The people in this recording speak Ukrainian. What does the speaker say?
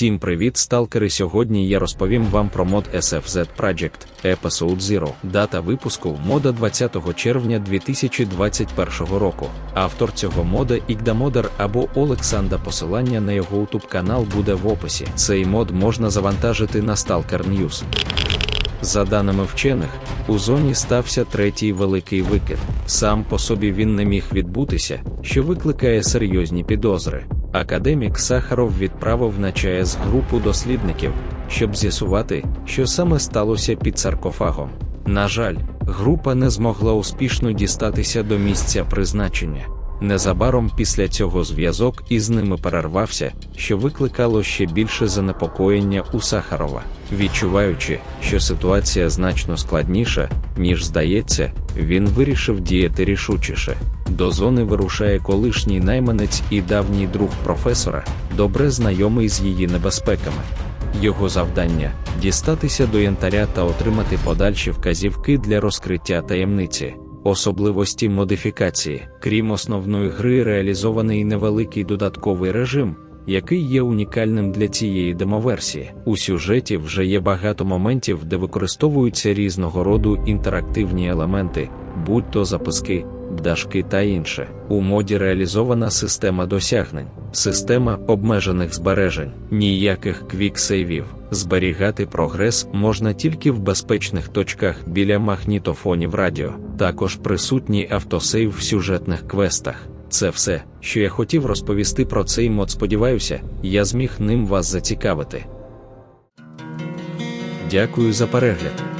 Всім привіт, сталкери! Сьогодні я розповім вам про мод SFZ Project Episode Zero. Дата випуску мода 20 червня 2021 року. Автор цього мода Ігдамодер або Олександр. Посилання на його YouTube канал буде в описі. Цей мод можна завантажити на Stalker News. За даними вчених, у зоні стався третій великий викид. Сам по собі він не міг відбутися, що викликає серйозні підозри. Академік Сахаров відправив на ЧАЕС групу дослідників, щоб з'ясувати, що саме сталося під саркофагом. На жаль, група не змогла успішно дістатися до місця призначення. Незабаром після цього зв'язок із ними перервався, що викликало ще більше занепокоєння у Сахарова. Відчуваючи, що ситуація значно складніша, ніж здається, він вирішив діяти рішучіше. До зони вирушає колишній найманець і давній друг професора, добре знайомий з її небезпеками. Його завдання дістатися до янтаря та отримати подальші вказівки для розкриття таємниці. Особливості модифікації, крім основної гри, реалізований невеликий додатковий режим, який є унікальним для цієї демоверсії. У сюжеті вже є багато моментів, де використовуються різного роду інтерактивні елементи, будь то записки, пташки та інше. У моді реалізована система досягнень, система обмежених збережень, ніяких квіксейвів. Зберігати прогрес можна тільки в безпечних точках біля магнітофонів радіо. Також присутній автосейв в сюжетних квестах. Це все, що я хотів розповісти про цей мод. Сподіваюся, я зміг ним вас зацікавити. Дякую за перегляд.